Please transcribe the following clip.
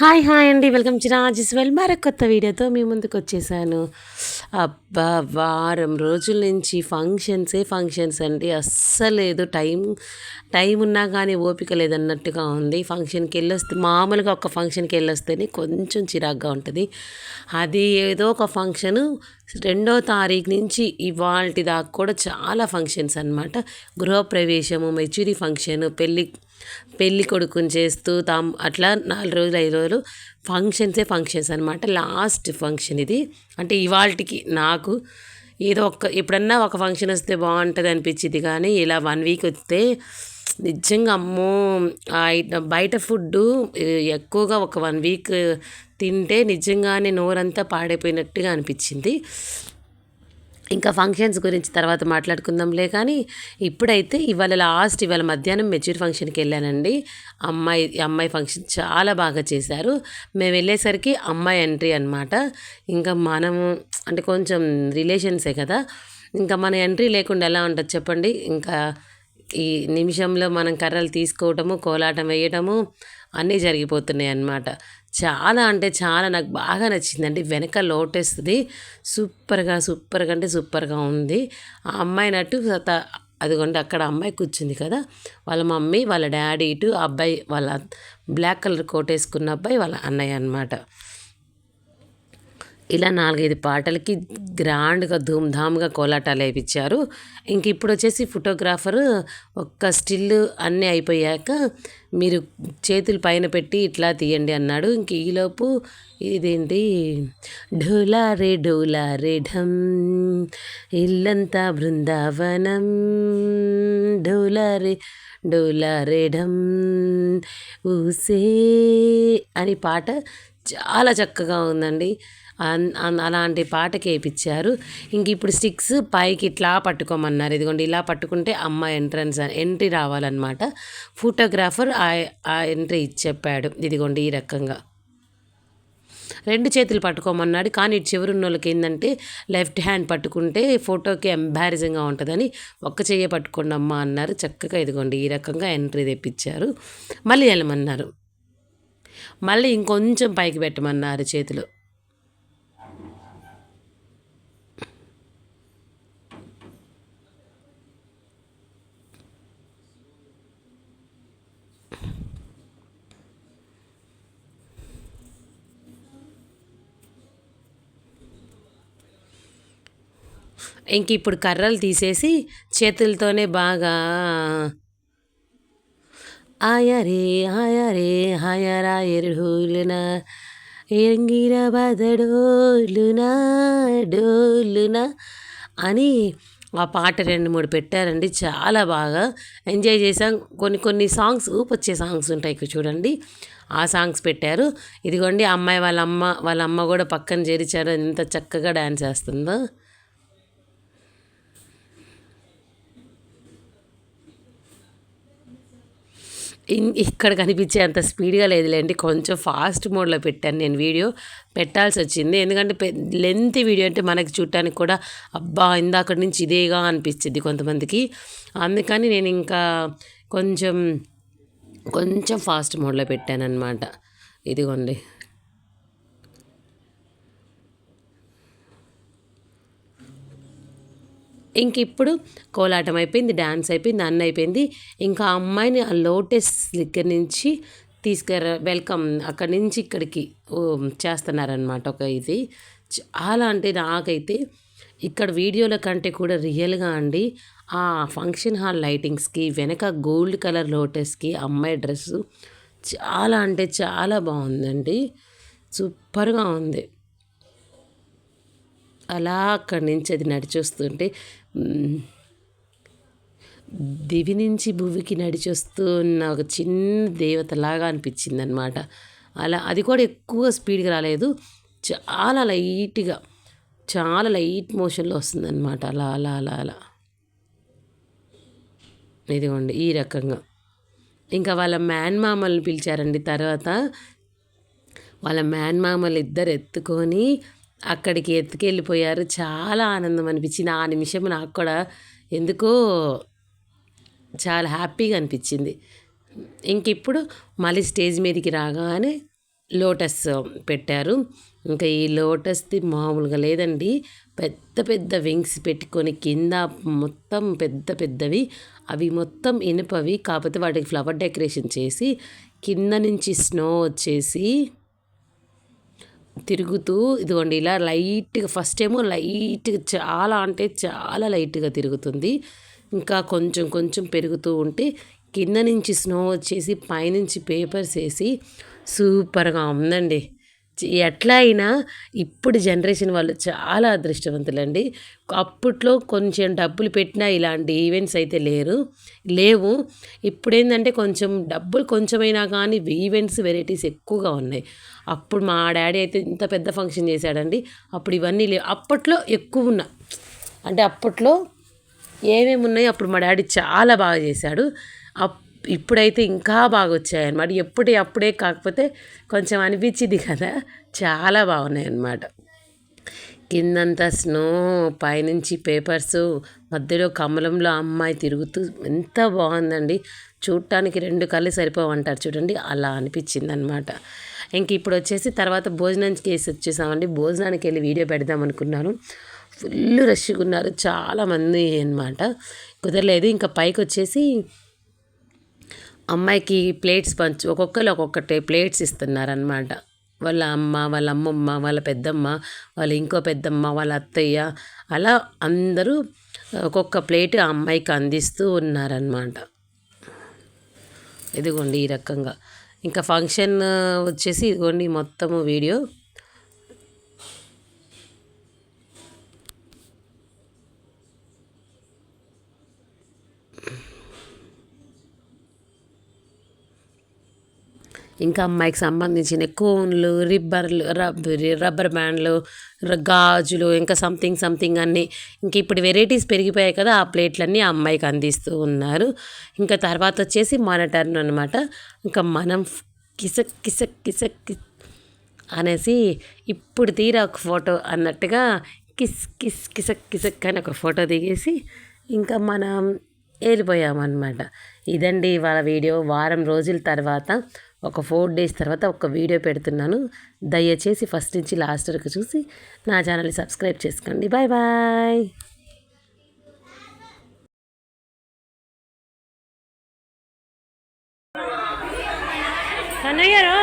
Hi hi అండి. Welcome to Rajes well. మరొక కొత్త వీడియోతో మీ ముందుకు వచ్చేసాను. అబ్బా వారం రోజుల నుంచి ఫంక్షన్సే ఫంక్షన్స్ అండి. అస్సలేదు టైం టైం ఉన్నా కానీ ఓపిక లేదన్నట్టుగా ఉంది. ఫంక్షన్కి వెళ్ళొస్తే మామూలుగా ఒక ఫంక్షన్కి వెళ్ళొస్తేనే కొంచెం చిరాగ్గా ఉంటుంది. అది ఏదో ఒక ఫంక్షను రెండో తారీఖు నుంచి ఇవాళ దాకా కూడా చాలా ఫంక్షన్స్ అనమాట గృహప్రవేశము మెచ్యూరి ఫంక్షన్ పెళ్ళి పెళ్ళి కొడుకుని చేస్తూ తాము అట్లా నాలుగు రోజులు ఐదు రోజులు ఫంక్షన్సే ఫంక్షన్స్ అనమాట లాస్ట్ ఫంక్షన్ ఇది. అంటే ఇవాళకి నాకు ఏదో ఒక ఎప్పుడన్నా ఒక ఫంక్షన్ వస్తే బాగుంటుంది అనిపించింది కానీ ఇలా వన్ వీక్ వస్తే నిజంగా అమ్మో బయట ఫుడ్డు ఎక్కువగా ఒక వన్ వీక్ తింటే నిజంగానే నోరంతా పాడైపోయినట్టుగా అనిపించింది. ఇంకా ఫంక్షన్స్ గురించి తర్వాత మాట్లాడుకుందాంలే. కానీ ఇప్పుడైతే ఇవాళ లాస్ట్ ఇవాళ మధ్యాహ్నం మెచ్యూర్ ఫంక్షన్కి వెళ్ళానండి. అమ్మాయి అమ్మాయి ఫంక్షన్ చాలా బాగా చేశారు. మేము వెళ్ళేసరికి అమ్మాయి ఎంట్రీ అనమాట ఇంకా మనము అంటే కొంచెం రిలేషన్సే కదా. ఇంకా మన ఎంట్రీ లేకుండా ఎలా ఉంటుంది చెప్పండి? ఇంకా ఈ నిమిషంలో మనం కర్రలు తీసుకోవటము కోలాటం వేయటము అన్నీ జరిగిపోతున్నాయి అన్నమాట చాలా అంటే చాలా నాకు బాగా నచ్చిందండి. వెనక లోటేస్తుంది సూపర్గా సూపర్గా అంటే సూపర్గా ఉంది. ఆ అమ్మాయి నట్టు అదిగోండి అక్కడ అమ్మాయి కూర్చుంది కదా. వాళ్ళ మమ్మీ వాళ్ళ డాడీ ఇటు అబ్బాయి వాళ్ళ బ్లాక్ కలర్ కోట్ వేసుకున్న అబ్బాయి వాళ్ళ అన్నయ్య అనమాట ఇలా నాలుగైదు పాటలకి గ్రాండ్గా ధూమ్ధామ్గా కోలాటాలు వేయించారు ఇంక ఇప్పుడు వచ్చేసి ఫోటోగ్రాఫర్ ఒక్క స్టిల్ అన్నీ అయిపోయాక మీరు చేతులు పైన పెట్టి ఇట్లా తీయండి అన్నాడు. ఇంక ఈలోపు ఇదేంటి? ఢోలా రే రే ఢమ్ ఇల్లంతా బృందావనం. ఢోలా రే డోలా ఊసే అని పాట చాలా చక్కగా ఉందండి. అలాంటి పాటకి వేయించారు ఇంక ఇప్పుడు స్టిక్స్ పైకి ఇట్లా పట్టుకోమన్నారు. ఇదిగోండి ఇలా పట్టుకుంటే అమ్మ ఎంట్రన్స్ ఎంట్రీ రావాలన్నమాట. ఫోటోగ్రాఫర్ ఆ ఎంట్రీ చెప్పాడు. ఇదిగోండి ఈ రకంగా. రెండు చేతులు పట్టుకోమన్నాడు. కానీ ఇటు చివరున్న వాళ్ళకి ఏంటంటే లెఫ్ట్ హ్యాండ్ పట్టుకుంటే ఫోటోకి ఎంబారజింగ్గా ఉంటుందని ఒక్క చేయ పట్టుకోండి అమ్మ అన్నారు. చక్కగా ఇదిగోండి ఈ రకంగా ఎంట్రీ తెప్పించారు మళ్ళీ వెళ్ళమన్నారు. మళ్ళీ ఇంకొంచెం పైకి పెట్టమన్నారు చేతులు. ఇంక ఇప్పుడు కర్రలు తీసేసి చేతులతోనే బాగా ఆయరే ఆయరే హాయరా ఎరుడులున ఎంగిర బదడోలునా డోలునా అని ఆ పాట రెండు మూడు పెట్టారండి. చాలా బాగా ఎంజాయ్ చేసాం కొన్ని కొన్ని సాంగ్స్ ఊపొచ్చే సాంగ్స్ ఉంటాయి ఇక్కడ చూడండి. ఆ సాంగ్స్ పెట్టారు. ఇదిగోండి అమ్మాయి వాళ్ళ అమ్మ వాళ్ళ అమ్మ కూడా పక్కన చేరిచారు. ఎంత చక్కగా డ్యాన్స్ చేస్తుందో. ఇక్కడ కనిపించే అంత స్పీడ్గా లేదులేండి. కొంచెం ఫాస్ట్ మోడ్లో పెట్టాను నేను వీడియో. పెట్టాల్సి వచ్చింది ఎందుకంటే లెంత్ వీడియో అంటే మనకి చూడటానికి కూడా అబ్బా! ఇందాక నుంచి ఇదేగా అనిపించింది కొంతమందికి. అందుకని నేను ఇంకా కొంచెం కొంచెం ఫాస్ట్ మోడ్లో పెట్టాను అనమాట ఇదిగోండి. ఇంక ఇప్పుడు కోలాటం అయిపోయింది డ్యాన్స్ అయిపోయింది అన్న అయిపోయింది. ఇంకా అమ్మాయిని ఆ లోటస్ దగ్గర నుంచి తీసుకురా వెల్కమ్ అక్కడి నుంచి ఇక్కడికి చేస్తున్నారనమాట ఒక ఇది. చాలా అంటే నాకైతే ఇక్కడ వీడియోల కంటే కూడా రియల్గా అండి ఆ ఫంక్షన్ హాల్ లైటింగ్స్కి వెనక గోల్డ్ కలర్ లోటస్కి అమ్మాయి డ్రెస్సు చాలా అంటే చాలా బాగుందండి. సూపర్గా ఉంది. అలా అక్కడి నుంచి అది నడిచొస్తుంటే దివి నుంచి భూమికి నడిచొస్తూ ఉన్న ఒక చిన్న దేవతలాగా అనిపించింది అనమాట అలా అది కూడా ఎక్కువ స్పీడ్గా రాలేదు. చాలా లైట్గా చాలా లైట్ మోషన్లో వస్తుందన్నమాట. అలా అలా అలా అలా. ఇదిగోండి ఈ రకంగా. ఇంకా వాళ్ళ మేన్మామల్ని పిలిచారండి తర్వాత. వాళ్ళ మేన్మామలు ఇద్దరు ఎత్తుకొని అక్కడికి ఎత్తుకెళ్ళిపోయారు. చాలా ఆనందం అనిపించింది. ఆ నిమిషం నాకు కూడా ఎందుకో చాలా హ్యాపీగా అనిపించింది. ఇంక ఇప్పుడు మళ్ళీ స్టేజ్ మీదకి రాగానే లోటస్ పెట్టారు. ఇంకా ఈ లోటస్ది మామూలుగా లేదండి. పెద్ద పెద్ద వింగ్స్ పెట్టుకొని కింద మొత్తం పెద్ద పెద్దవి. అవి మొత్తం ఇనుపవి. కాకపోతే వాటికి ఫ్లవర్ డెకరేషన్ చేసి కింద నుంచి స్నో వచ్చేసి తిరుగుతూ ఇదిగోండి ఇలా లైట్గా ఫస్ట్ ఏమో లైట్గా చాలా అంటే చాలా లైట్గా తిరుగుతుంది. ఇంకా కొంచెం కొంచెం పెరుగుతూ ఉంటే కింద నుంచి స్నో వచ్చేసి పైనుంచి పేపర్స్ వేసి సూపర్గా ఉందండి. ఎట్లా అయినా ఇప్పుడు జనరేషన్ వాళ్ళు చాలా అదృష్టవంతులండి. అప్పట్లో కొంచెం డబ్బులు పెట్టినా ఇలాంటి ఈవెంట్స్ అయితే లేరు లేవు. ఇప్పుడేందంటే కొంచెం డబ్బులు కొంచెమైనా కానీ ఈవెంట్స్ వెరైటీస్ ఎక్కువగా ఉన్నాయి. అప్పుడు మా డాడీ అయితే ఇంత పెద్ద ఫంక్షన్ చేశాడండి. అప్పుడు ఇవన్నీ లేవు అప్పట్లో ఎక్కువ ఉన్న అంటే అప్పట్లో ఏమేమి ఉన్నాయో అప్పుడు మా డాడీ చాలా బాగా చేశాడు. అప్ ఇప్పుడైతే ఇంకా బాగా వచ్చాయన్నమాట ఎప్పుడే అప్పుడే కాకపోతే కొంచెం అనిపించింది కదా. చాలా బాగున్నాయి అన్నమాట కిందంతా స్నో పైనుంచి పేపర్స్ మధ్యలో కమలంలో అమ్మాయి తిరుగుతూ ఎంత బాగుందండి. చూడటానికి రెండు కళ్ళు సరిపోవంటారు చూడండి అలా అనిపించింది అనమాట ఇంక ఇప్పుడు వచ్చేసి తర్వాత భోజనానికి కేసు వచ్చేసామండి భోజనానికి వెళ్ళి వీడియో పెడదాం అనుకున్నాను ఫుల్ రష్గా ఉన్నారు చాలామంది అనమాట కుదరలేదు ఇంకా పైకి వచ్చేసి అమ్మాయికి ప్లేట్స్ పంచు ఒక్కొక్కరు ఒక్కొక్కటి ప్లేట్స్ ఇస్తున్నారనమాట వాళ్ళ అమ్మ వాళ్ళ అమ్మమ్మ వాళ్ళ పెద్దమ్మ వాళ్ళ ఇంకో పెద్దమ్మ వాళ్ళ అత్తయ్య అలా అందరూ ఒక్కొక్క ప్లేట్ ఆ అమ్మాయికి అందిస్తూ ఉన్నారనమాట ఇదిగోండి ఈ రకంగా. ఇంకా ఫంక్షన్ వచ్చేసి ఇదిగోండి మొత్తము వీడియో. ఇంకా అమ్మాయికి సంబంధించిన కోన్లు రిబ్బర్లు రబ్బర్ రబ్బర్ బ్యాండ్లు గాజులు ఇంకా సంథింగ్ సంథింగ్ అన్నీ. ఇంక ఇప్పుడు వెరైటీస్ పెరిగిపోయాయి కదా ఆ ప్లేట్లన్నీ ఆ అమ్మాయికి అందిస్తూ ఉన్నారు. ఇంకా తర్వాత వచ్చేసి మానిటర్ను అనమాట ఇంకా మనం కిసక్ కిసక్ కిసక్ అనేసి ఇప్పుడు తీరా ఒక ఫోటో అన్నట్టుగా కిస్ కిస్ కిసక్ కిసక్ అని ఒక ఫోటో దిగేసి ఇంకా మనం వెళ్ళిపోయామన్నమాట ఇదండి వాళ్ళ వీడియో. వారం రోజుల తర్వాత ఒక ఫోర్ డేస్ తర్వాత ఒక వీడియో పెడుతున్నాను. దయచేసి ఫస్ట్ నుంచి లాస్ట్ వరకు చూసి నా ఛానల్ని సబ్స్క్రైబ్ చేసుకోండి. Bye bye కన్నయ్యారు